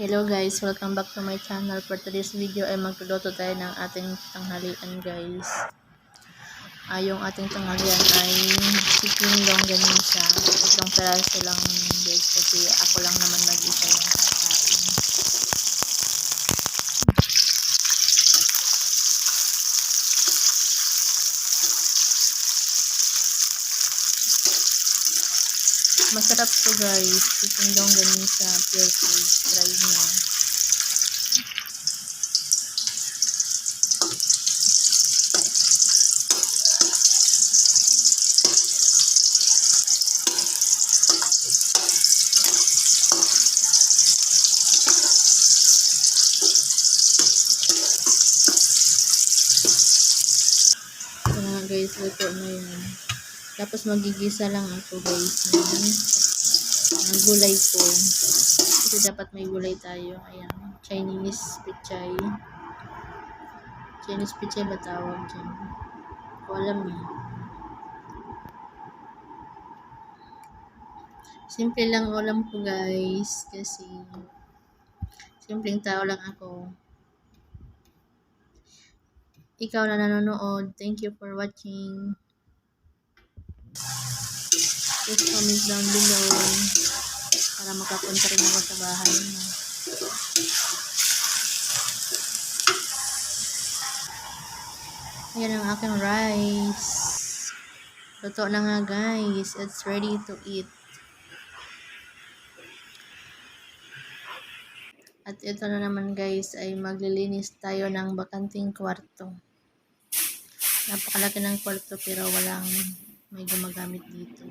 Hello guys, welcome back to my channel. For today's video ay magluluto tayo ng ating tanghalian guys. Ah, yung ating tanghalian ay chicken longganisa. Itong peraso lang guys kasi ako lang naman mag-isa yung Masarap to guys. Chicken longganisa, pure food. Try nyo. Guys, luto na yun. Tapos magigisa lang ako guys ng, ng gulay ko. Kasi dapat may gulay tayo. Ayan, Chinese pichay. Chinese pichay ba tawag dyan? Ko alam eh. Simple lang ulam ko guys. Kasi simpleng tao lang ako. Ikaw na nanonood. Thank you for watching. Please comment down below para makapunta rin ako sa bahay mo. Ayan ang aking rice. Luto na nga guys. It's ready to eat. At ito na naman guys ay maglilinis tayo ng bakanting kwarto. Napakalaki ng kwarto pero walang may gumagamit dito.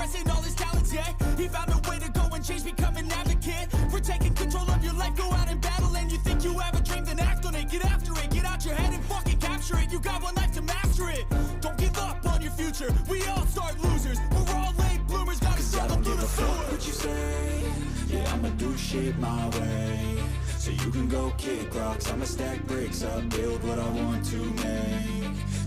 suppressing all his talents, yeah. He found a way to go and change, become an advocate. For taking control of your life, go out and battle. And you think you have a dream, then act on it. Get after it, get out your head and fucking capture it. You got one life to master it. Don't give up on your future. We all start losers. We're all late bloomers, gotta struggle through the sewer. what you say Yeah, I'ma do shit my way So you can go kick rocks I'ma stack bricks up Build what I want to make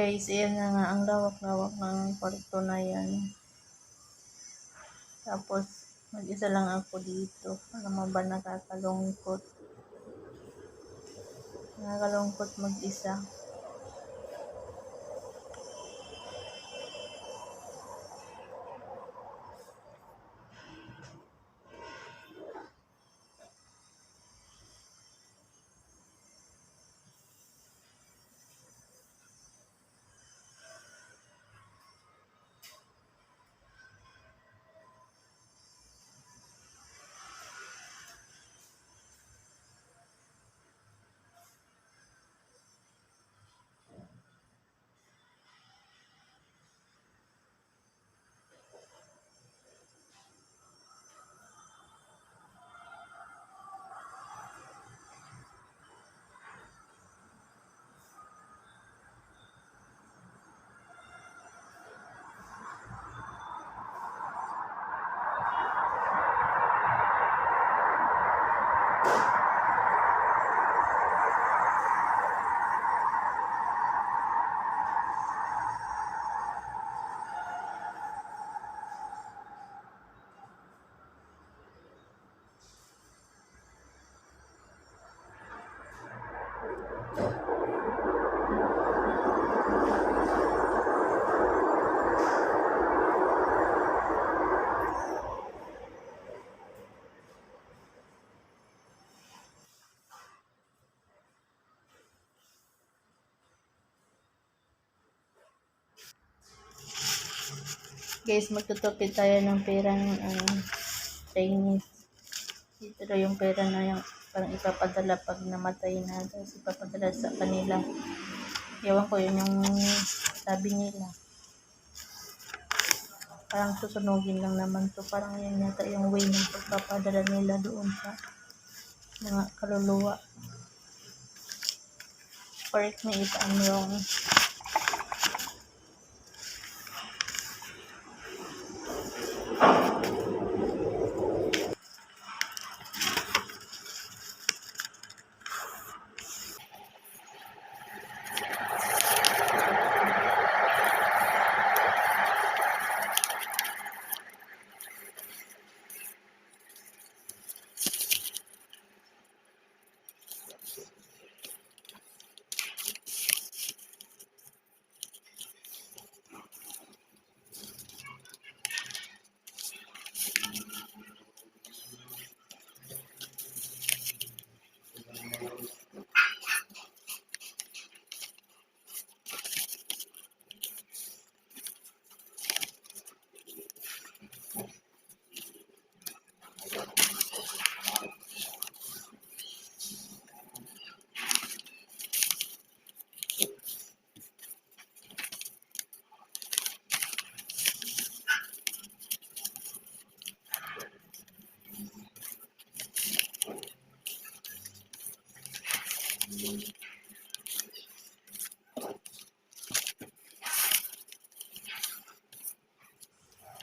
Guys, ayan na nga, ang lawak-lawak ng kwarto na yan. Tapos, mag-isa lang ako dito. Alam mo ba, nakakalungkot. Nakakalungkot mag-isa. Guys, magtutupid tayo ng pera ng ano, Chinese. Dito daw yung pera na yung parang ipapadala pag namatay na. Tapos ipapadala sa kanila. Ewan ko yun yung sabi nila. Parang susunugin lang naman to. Parang yun yata yung way ng pagpapadala nila doon sa mga kaluluwa. Correct me if I'm wrong.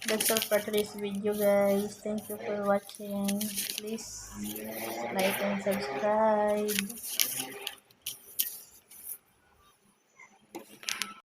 That's all for today's video guys. Thank you for watching. Please like and subscribe.